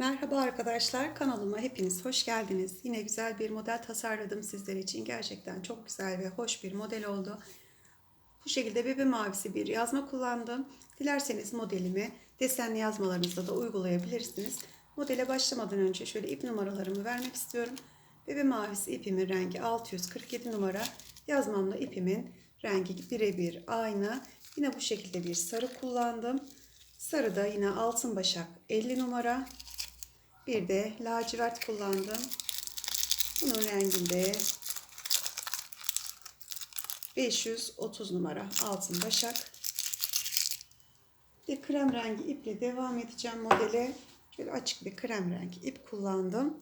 Merhaba arkadaşlar, kanalıma hepiniz hoş geldiniz. Yine güzel bir model tasarladım sizler için. Gerçekten çok güzel ve hoş bir model oldu. Bu şekilde bebe mavisi bir yazma kullandım. Dilerseniz modelimi desenli yazmalarınızda da uygulayabilirsiniz. Modele başlamadan önce şöyle ip numaralarımı vermek istiyorum. Bebe mavisi ipimin rengi 647 numara. Yazmamla ipimin rengi birebir aynı. Yine bu şekilde bir sarı kullandım. Sarı da yine altın başak 50 numara. Bir de lacivert kullandım. Bunun renginde 530 numara altın başak. Bir krem rengi iple devam edeceğim modele. Şöyle açık bir krem rengi ip kullandım.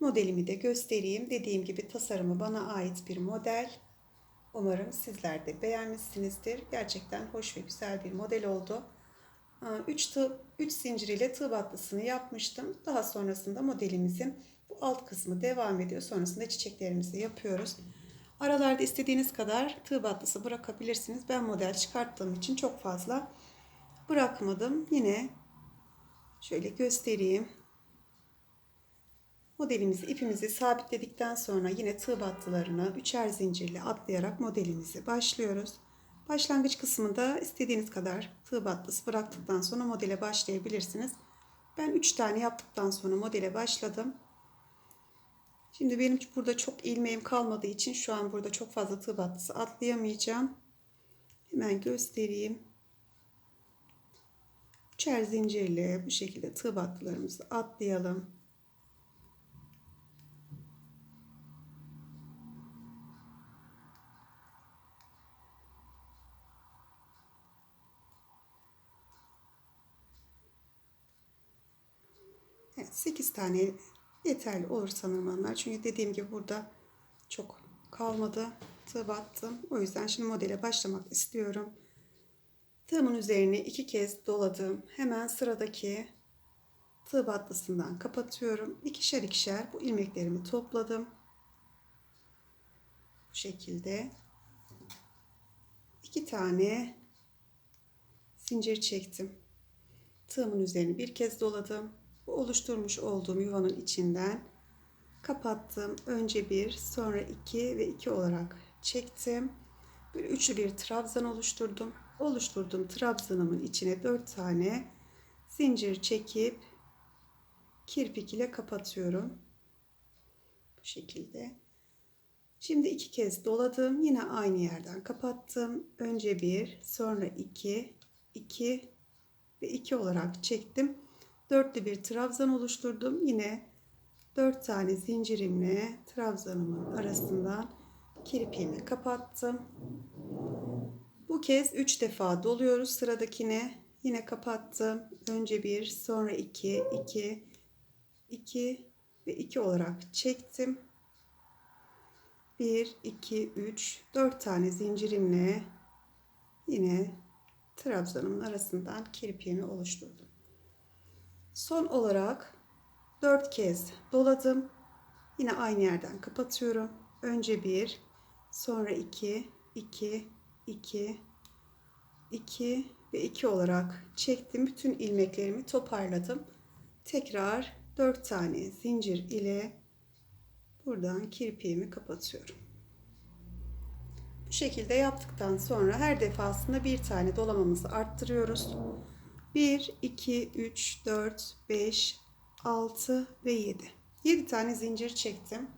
Modelimi de göstereyim. Dediğim gibi tasarımı bana ait bir model. Umarım sizler de beğenmişsinizdir. Gerçekten hoş ve güzel bir model oldu. 3 tığ 3 zincir ile tığ battısını yapmıştım. Daha sonrasında modelimizin bu alt kısmı devam ediyor. Sonrasında çiçeklerimizi yapıyoruz. Aralarda istediğiniz kadar tığ battısı bırakabilirsiniz. Ben model çıkarttığım için çok fazla bırakmadım. Yine şöyle göstereyim. Modelimizi ipimizi sabitledikten sonra yine tığ battılarını üçer zincirle atlayarak modelimizi başlıyoruz. Başlangıç kısmında istediğiniz kadar tığ battısı bıraktıktan sonra modele başlayabilirsiniz. Ben 3 tane yaptıktan sonra modele başladım. Şimdi benim burada çok ilmeğim kalmadığı için şu an burada çok fazla tığ battısı atlayamayacağım. Hemen göstereyim. Üçer zincirle bu şekilde tığ battılarımızı atlayalım. Evet 8 tane yeterli olur sanırım onlar. Çünkü dediğim gibi burada çok kalmadı. Tığ battım. O yüzden şimdi modele başlamak istiyorum. Tığımın üzerine iki kez doladım. Hemen sıradaki tığ battısından kapatıyorum. İkişer ikişer bu ilmeklerimi topladım. Bu şekilde iki tane zincir çektim. Tığımın üzerine bir kez doladım bu oluşturmuş olduğum yuvanın içinden kapattım. Önce bir, sonra iki ve iki olarak çektim. Böyle üçlü bir trabzan oluşturdum. Oluşturduğum trabzanımın içine dört tane zincir çekip kirpik ile kapatıyorum. Bu şekilde. Şimdi iki kez doladım. Yine aynı yerden kapattım. Önce bir, sonra iki, iki ve iki olarak çektim dörtlü bir trabzan oluşturdum. Yine dört tane zincirimle trabzanımın arasından kirpiğimi kapattım. Bu kez üç defa doluyoruz sıradakine. Yine kapattım. Önce bir, sonra iki, iki, iki ve iki olarak çektim. Bir, iki, üç, dört tane zincirimle yine trabzanımın arasından kirpiğimi oluşturdum. Son olarak 4 kez doladım. Yine aynı yerden kapatıyorum. Önce 1, sonra 2, 2, 2, 2 ve 2 olarak çektim. Bütün ilmeklerimi toparladım. Tekrar 4 tane zincir ile buradan kirpiğimi kapatıyorum. Bu şekilde yaptıktan sonra her defasında bir tane dolamamızı arttırıyoruz. 1, 2, 3, 4, 5, 6 ve 7. 7 tane zincir çektim.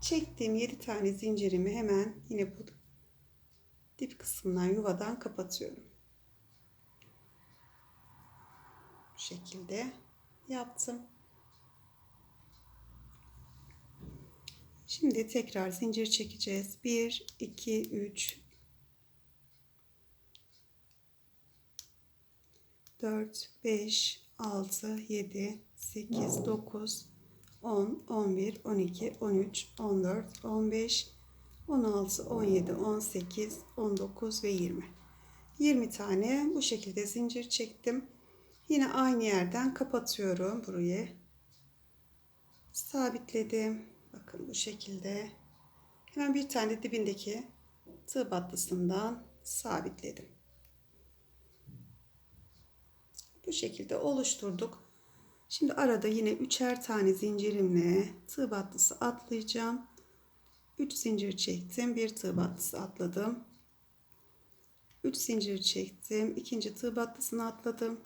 Çektiğim 7 tane zincirimi hemen yine bu dip kısmından yuvadan kapatıyorum. Bu şekilde yaptım. Şimdi tekrar zincir çekeceğiz. 1, 2, 3, 4, 5, 6, 7, 8, 9, 10, 11, 12, 13, 14, 15, 16, 17, 18, 19 ve 20. 20 tane bu şekilde zincir çektim. Yine aynı yerden kapatıyorum burayı. Sabitledim. Bakın bu şekilde. Hemen bir tane dibindeki tığ battısından sabitledim. Bu şekilde oluşturduk. Şimdi arada yine üçer tane zincirimle tığ battısı atlayacağım. 3 zincir çektim. Bir tığ battısı atladım. 3 zincir çektim. ikinci tığ battısını atladım.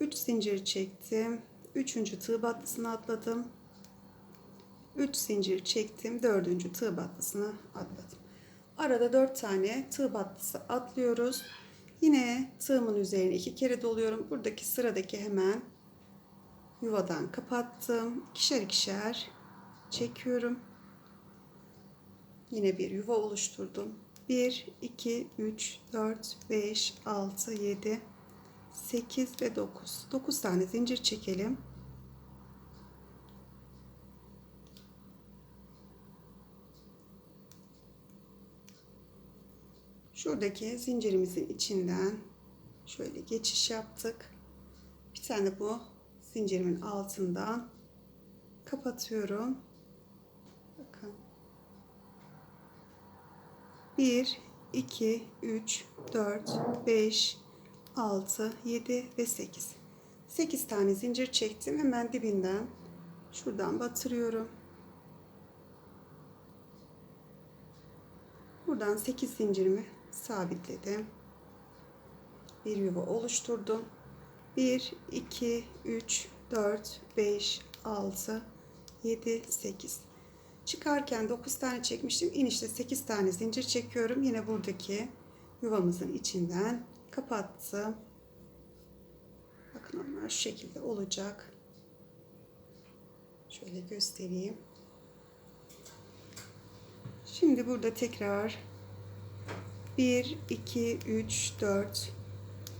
3 zincir çektim. Üçüncü tığ battısını atladım. 3 zincir çektim. Dördüncü tığ battısını atladım. Arada 4 tane tığ battısı atlıyoruz. Yine tığımın üzerine iki kere doluyorum. Buradaki sıradaki hemen yuvadan kapattım. İkişer ikişer çekiyorum. Yine bir yuva oluşturdum. 1, 2, 3, 4, 5, 6, 7, 8 ve 9. 9 tane zincir çekelim. Şuradaki zincirimizin içinden şöyle geçiş yaptık. Bir tane bu zincirimin altından kapatıyorum. Bakın. 1 2 3 4 5 6 7 ve 8. 8 tane zincir çektim. Hemen dibinden şuradan batırıyorum. Buradan 8 zincirimi sabitledim. Bir yuva oluşturdum. 1 2 3 4 5 6 7 8 Çıkarken 9 tane çekmiştim. İnişte 8 tane zincir çekiyorum. Yine buradaki yuvamızın içinden kapattım. Bakın onlar şu şekilde olacak. Şöyle göstereyim. Şimdi burada tekrar 1, 2, 3, 4,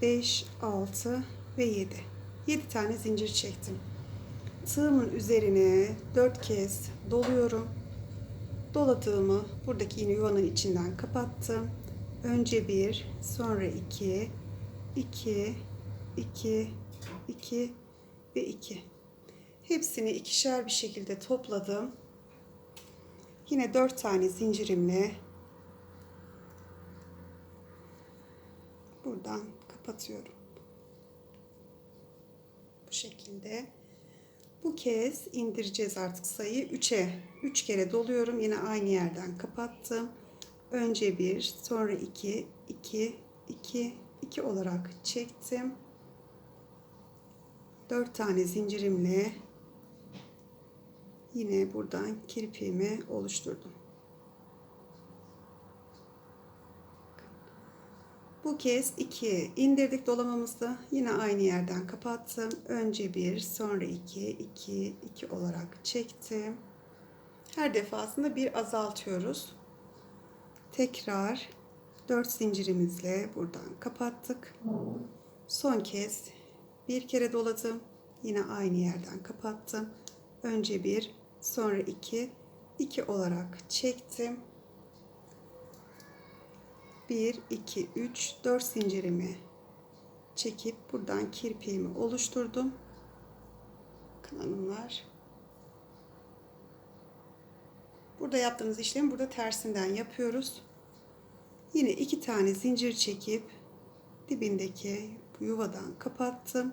5, 6 ve 7. 7 tane zincir çektim. Tığımın üzerine 4 kez doluyorum. Doladığımı buradaki yine yuvanın içinden kapattım. Önce 1, sonra 2, 2, 2, 2 ve 2. Hepsini ikişer bir şekilde topladım. Yine 4 tane zincirimle buradan kapatıyorum. Bu şekilde. Bu kez indireceğiz artık sayıyı 3'e. 3 kere doluyorum. Yine aynı yerden kapattım. Önce 1, sonra 2, 2, 2, 2 olarak çektim. 4 tane zincirimle yine buradan kirpiğimi oluşturdum. Bu kez 2 indirdik dolamamızda. Yine aynı yerden kapattım. Önce 1, sonra 2, 2, 2 olarak çektim. Her defasında bir azaltıyoruz. Tekrar 4 zincirimizle buradan kapattık. Son kez bir kere doladım. Yine aynı yerden kapattım. Önce 1, sonra 2, 2 olarak çektim. 1, 2, 3, 4 zincirimi çekip buradan kirpiğimi oluşturdum. Bakın hanımlar. Burada yaptığımız işlemi burada tersinden yapıyoruz. Yine iki tane zincir çekip dibindeki yuvadan kapattım.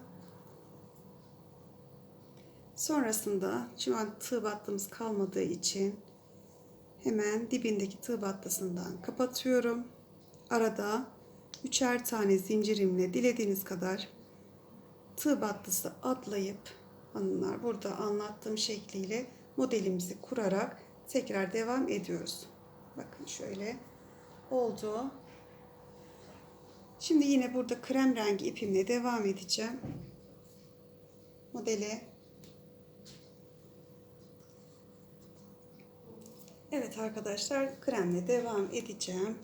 Sonrasında şu an tığ battığımız kalmadığı için hemen dibindeki tığ battısından kapatıyorum. Arada üçer tane zincirimle dilediğiniz kadar tığ battısı atlayıp hanımlar burada anlattığım şekliyle modelimizi kurarak tekrar devam ediyoruz. Bakın şöyle oldu. Şimdi yine burada krem rengi ipimle devam edeceğim. Modele Evet arkadaşlar kremle devam edeceğim.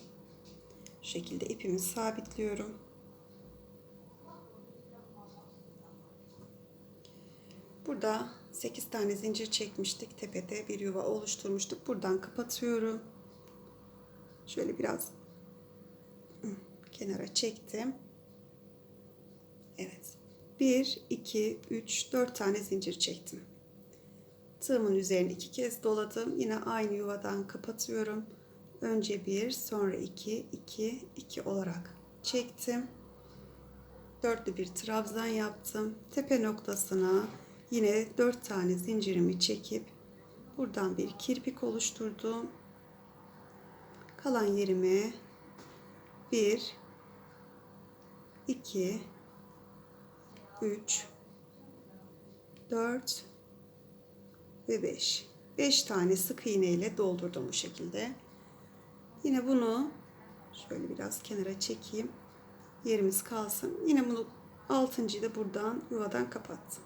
Şekilde ipimi sabitliyorum. Burada 8 tane zincir çekmiştik. Tepede bir yuva oluşturmuştuk. Buradan kapatıyorum. Şöyle biraz kenara çektim. Evet. 1, 2, 3, 4 tane zincir çektim. Tığımın üzerine iki kez doladım. Yine aynı yuvadan kapatıyorum. Önce 1, sonra 2, 2, 2 olarak çektim. dörtlü bir trabzan yaptım. Tepe noktasına yine dört tane zincirimi çekip buradan bir kirpik oluşturdum. Kalan yerime 1 2 3 4 ve 5. 5 tane sık iğne ile doldurdum bu şekilde. Yine bunu şöyle biraz kenara çekeyim. Yerimiz kalsın. Yine bunu altıncıyı da buradan yuvadan kapattım.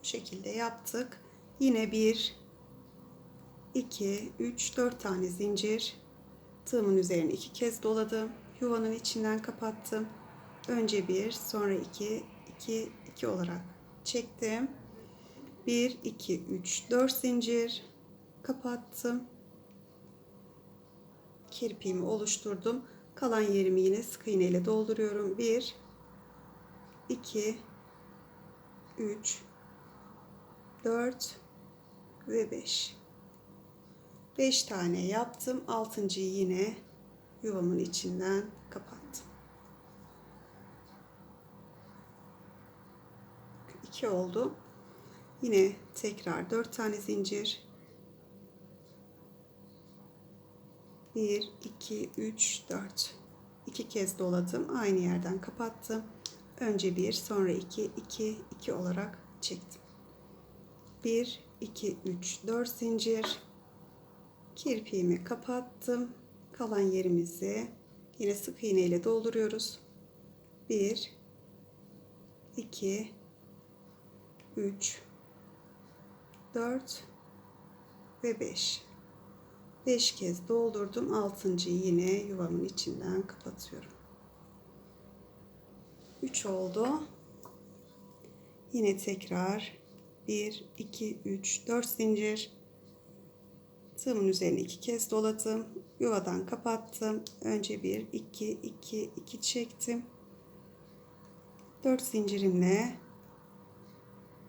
Bu şekilde yaptık. Yine 1 2 3 4 tane zincir tığımın üzerine iki kez doladım. Yuvanın içinden kapattım. Önce bir, sonra iki, iki, iki olarak çektim. 1 2 3 4 zincir kapattım. Kirpiğimi oluşturdum. Kalan yerimi yine sık iğne ile dolduruyorum. 1 2 3 4 ve 5. 5 tane yaptım. 6.'yı yine yuvamın içinden kapattım. 2 oldu. Yine tekrar 4 tane zincir. 1 2 3 4. 2 kez doladım. Aynı yerden kapattım. Önce 1, sonra 2 2 2 olarak çektim. 1 2 3 4 zincir. Kirpiğimi kapattım. Kalan yerimizi yine sık iğne ile dolduruyoruz. 1 2 3 4 ve 5. 5 kez doldurdum. 6. yine yuvamın içinden kapatıyorum. 3 oldu. Yine tekrar 1 2 3 4 zincir tığımın üzerine iki kez doladım. Yuvadan kapattım. Önce 1 2 2 2 çektim. 4 zincirimle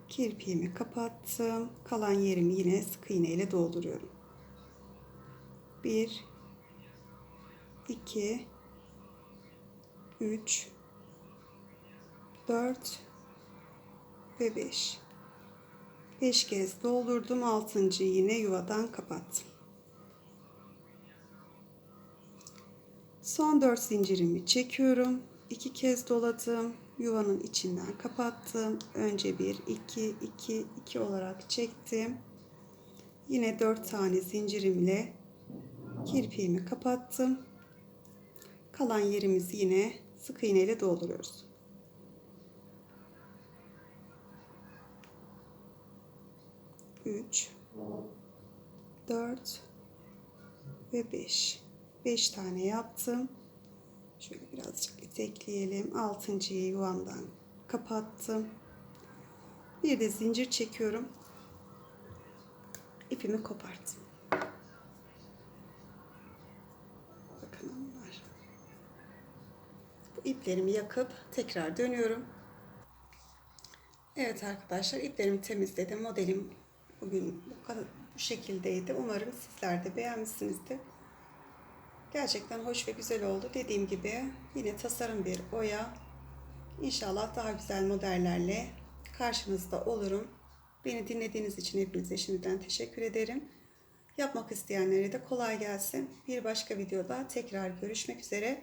kirpiğimi kapattım. Kalan yerimi yine sık iğne ile dolduruyorum. 1 2 3 4 ve 5 5 kez doldurdum. 6. yine yuvadan kapattım. Son 4 zincirimi çekiyorum. 2 kez doladım. Yuvanın içinden kapattım. Önce 1 2 2 2 olarak çektim. Yine 4 tane zincirimle kirpiğimi kapattım. Kalan yerimizi yine sık iğne ile dolduruyoruz. 3 4 ve 5 5 tane yaptım şöyle birazcık itekleyelim 6. yuvamdan kapattım bir de zincir çekiyorum ipimi koparttım bakın onlar bu iplerimi yakıp tekrar dönüyorum Evet arkadaşlar iplerimi temizledim modelim Bugün bu, bu şekildeydi. Umarım sizler de beğenmişsinizdir. Gerçekten hoş ve güzel oldu. Dediğim gibi yine tasarım bir oya. İnşallah daha güzel modellerle karşınızda olurum. Beni dinlediğiniz için hepinize şimdiden teşekkür ederim. Yapmak isteyenlere de kolay gelsin. Bir başka videoda tekrar görüşmek üzere.